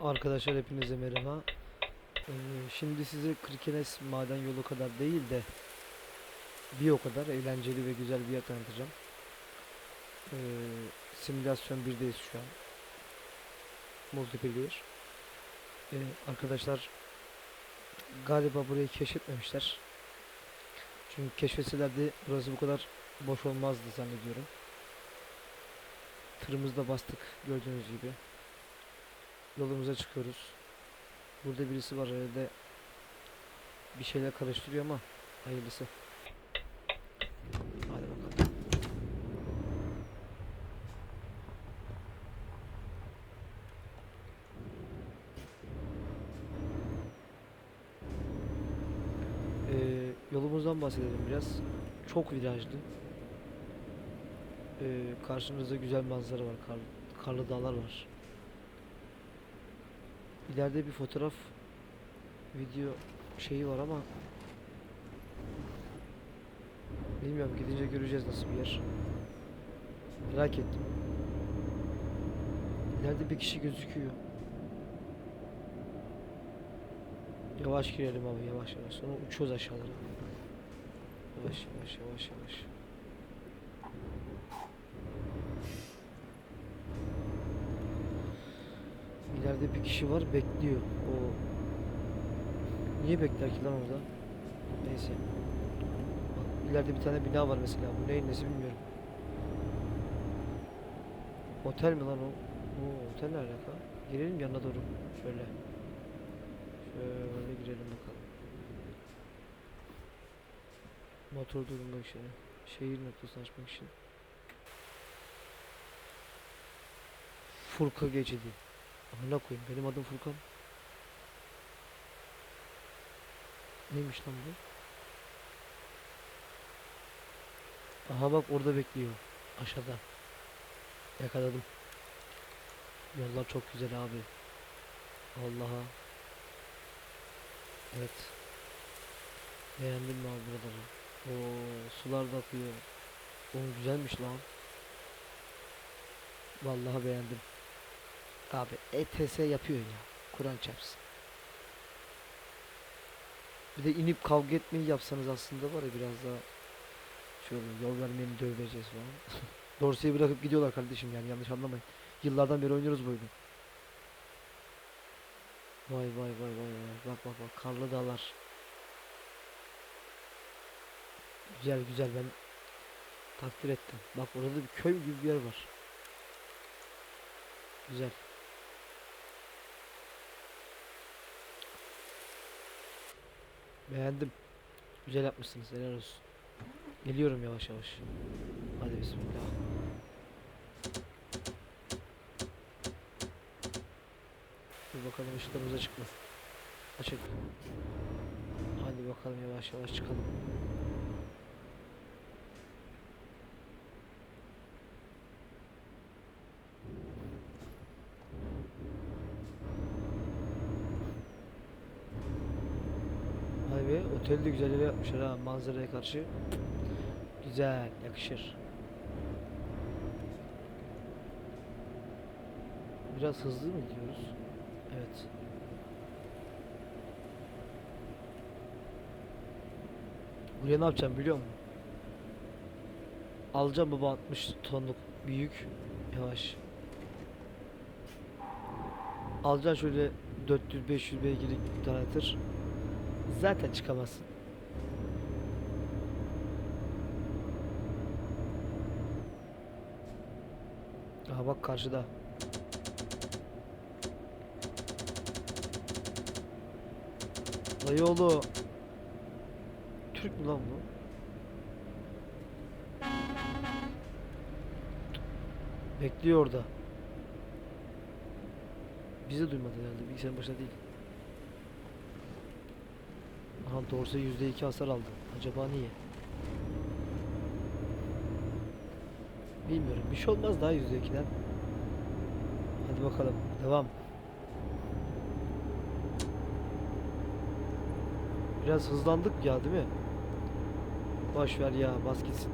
Arkadaşlar hepinize merhaba. Ee, şimdi size Kirkenes maden yolu kadar değil de bir o kadar eğlenceli ve güzel bir yer tanıtacağım. Ee, simülasyon 1'deyiz şu an. Multiplayer. Ee, arkadaşlar galiba burayı keşfetmemişler. Çünkü keşfetselerdi burası bu kadar boş olmazdı zannediyorum. Tırımızda bastık gördüğünüz gibi. Yolumuza çıkıyoruz. Burada birisi var herhalde bir şeyler karıştırıyor ama hayırlısı. Ee, yolumuzdan bahsedelim biraz. Çok virajlı. Ee, karşınızda güzel manzara var. Kar, karlı dağlar var. İleride bir fotoğraf video şeyi var ama bilmiyorum gidince göreceğiz nasıl bir yer. Merak ettim. İleride bir kişi gözüküyor. Yavaş girelim abi yavaş yavaş. Sonra uçuyoruz aşağılara. Yavaş yavaş yavaş yavaş. İleride bir kişi var bekliyor. O niye bekler ki lan orada? Neyse. Bak, bir tane bina var mesela. Bu neyin nesi bilmiyorum. Otel mi lan o? Oo, otel ne alaka? Girelim yanına doğru. Şöyle. Şöyle girelim bakalım. Motor durmak için. Şehir noktasını açmak için. Furka geçidi. Amına koyayım benim adım Furkan. Neymiş lan bu? Aha bak orada bekliyor. Aşağıda. Yakaladım. Yollar çok güzel abi. Allah'a. Evet. Beğendim abi buraları? Oo, sular da akıyor. Oğlum güzelmiş lan. Vallahi beğendim. Abi ETS yapıyor ya. Kur'an çarpsın. Bir de inip kavga etmeyi yapsanız aslında var ya biraz daha şöyle yol vermeyeni döveceğiz falan. Dorsey'i bırakıp gidiyorlar kardeşim yani yanlış anlamayın. Yıllardan beri oynuyoruz bu oyunu. Vay vay vay vay vay. Bak bak bak karlı dağlar. Güzel güzel ben takdir ettim. Bak orada bir köy gibi bir yer var. Güzel. Beğendim. Güzel yapmışsınız. Helal olsun. Geliyorum yavaş yavaş. Hadi bismillah. Dur bakalım ışıklarımıza çıkma. Açık. Hadi bakalım yavaş yavaş çıkalım. Vay be otel de güzel yapmışlar ha manzaraya karşı. Güzel yakışır. Biraz hızlı mı gidiyoruz? Evet. Buraya ne yapacağım biliyor musun? Alacağım baba 60 tonluk büyük yavaş. Alacaksın şöyle 400-500 beygirlik bir tane tır. Zaten çıkamazsın. Aha bak karşıda. Dayı oğlu. Türk mü lan bu? Bekliyor orada. Bizi duymadı herhalde. Bilgisayarın başında değil. Aha Dorse %2 hasar aldı. Acaba niye? Bilmiyorum. Bir şey olmaz daha %2'den. Hadi bakalım. Devam. Biraz hızlandık ya değil mi? Boş ver ya bas gitsin.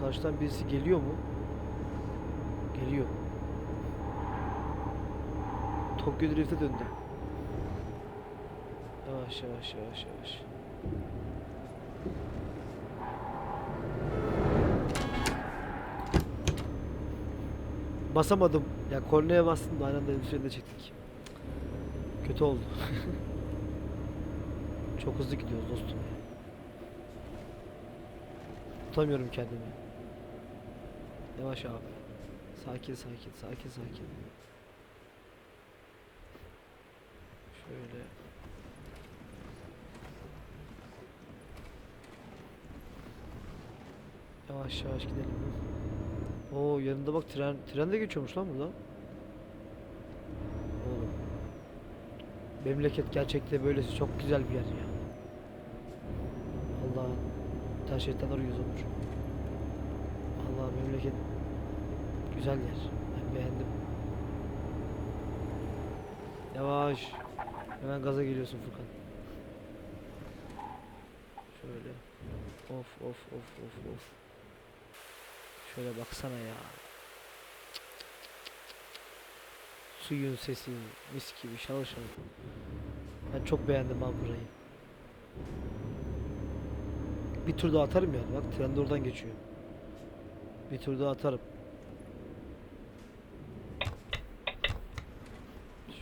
Karşıdan birisi geliyor mu? Geliyor. Tokyo Drift'e döndü. Yavaş yavaş yavaş yavaş. Basamadım. Ya kornaya bastım da aynı anda el freni de çektik. Kötü oldu. Çok hızlı gidiyoruz dostum. Tutamıyorum kendimi. Yavaş abi. Sakin sakin sakin sakin. Şöyle. Yavaş yavaş gidelim. Oo yanında bak tren tren de geçiyormuş lan burada. Oğlum. Memleket gerçekte böylesi çok güzel bir yer ya. Allah her şeytan arıyoruz Onur. Allah memleket güzel yer. Ben beğendim. Yavaş. Hemen gaza geliyorsun Furkan. Şöyle. Of of of of of. Şöyle baksana ya. Suyun sesi mis gibi şal şal. Ben çok beğendim abi burayı. Bir tur daha atarım yani bak tren de oradan geçiyor. Bir tur daha atarım.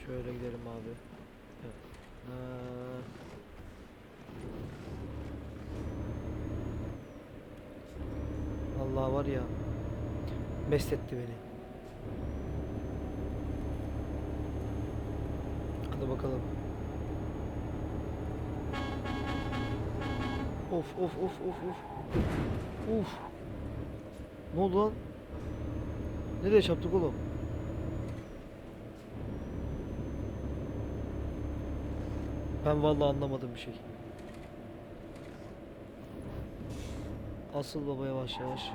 Şöyle gidelim abi. Evet. Aa. Allah var ya mest etti beni. Hadi bakalım. Of of of of of. Uf. Ne oldu lan? Nereye çarptık oğlum? Ben vallahi anlamadım bir şey. Asıl baba yavaş yavaş.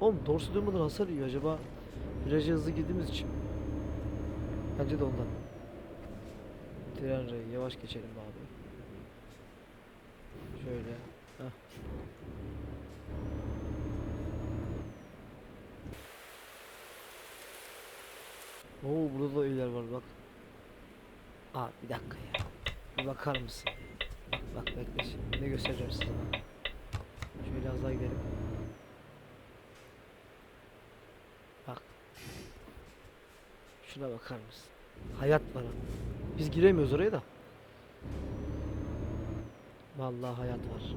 Oğlum dorsu durmadan hasar yiyor acaba viraja hızlı girdiğimiz için. Bence de ondan. Tren rayı yavaş geçelim abi. Şöyle. Heh. Oo burada da evler var bak. Aa bir dakika ya. Bir bakar mısın? Bak bekle şimdi ne göstereceğim size. Şöyle az daha gidelim. Bak. Şuna bakar mısın? Hayat ha. Biz giremiyoruz oraya da. Vallahi hayat var.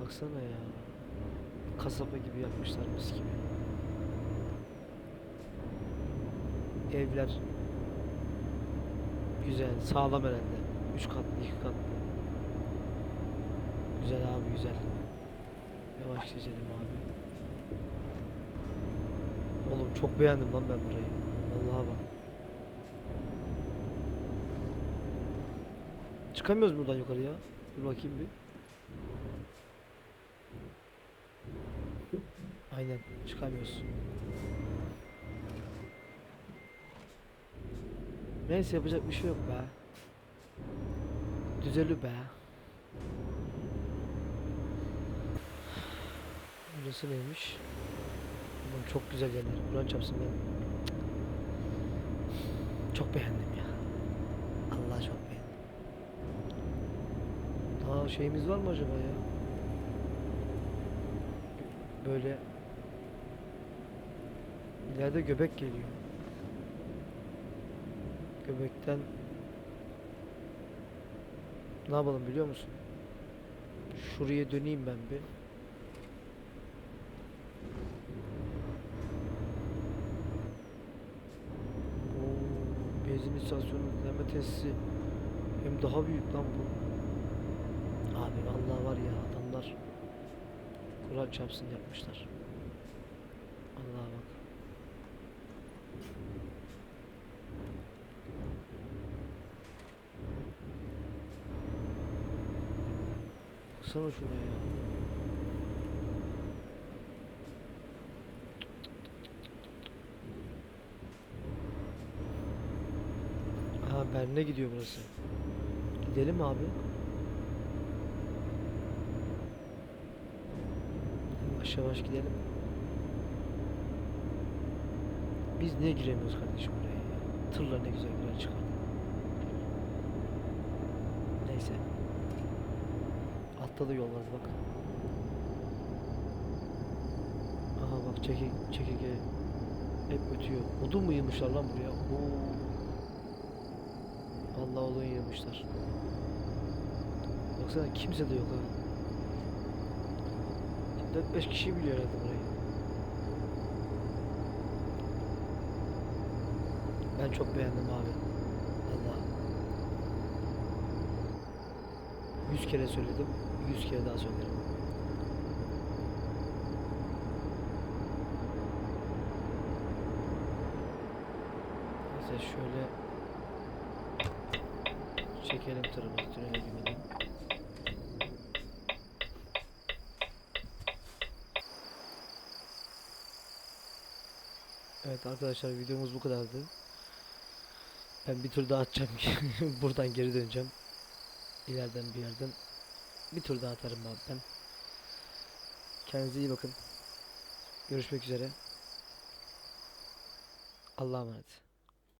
Baksana ya. Kasaba gibi yapmışlar mis gibi. Evler güzel, sağlam herhalde. Üç katlı, iki katlı. Güzel abi güzel. Yavaş geçelim abi. Oğlum çok beğendim lan ben burayı. Vallahi bak. Çıkamıyoruz buradan yukarıya. Dur bakayım bir. Aynen çıkamıyoruz. Neyse yapacak bir şey yok be. Düzeli be. Burası neymiş? Aman çok güzel yerler. Kur'an çapsın ben. Çok beğendim ya. Allah çok beğendim. Daha şeyimiz var mı acaba ya? Böyle ileride göbek geliyor. Göbekten ne yapalım biliyor musun? Şuraya döneyim ben bir. Oo, benzin istasyonu dinleme tesisi. Hem daha büyük lan bu. Abi vallahi var ya adamlar Kur'an çarpsın yapmışlar. Allah'a bak. Baksana şuraya ya. Berne gidiyor burası. Gidelim abi. Yavaş yavaş gidelim. Biz niye giremiyoruz kardeşim buraya ya? Tırla ne güzel girer çıkar. Neyse. Altta da yol var bak. Aha bak çeke çekege hep ötüyor. Odun mu yığmışlar lan buraya? Oo. Vallahi odun yığmışlar. Baksana kimse de yok ha. 4-5 kişi biliyor herhalde burayı. Ben çok beğendim abi. Allah. 100 kere söyledim. 100 kere daha söylerim. Neyse şöyle çekelim tırımızı tünele girmeden. Evet arkadaşlar videomuz bu kadardı. Ben bir tur daha atacağım. Buradan geri döneceğim. İleriden bir yerden. Bir tur daha atarım ben. Kendinize iyi bakın. Görüşmek üzere. Allah'a emanet.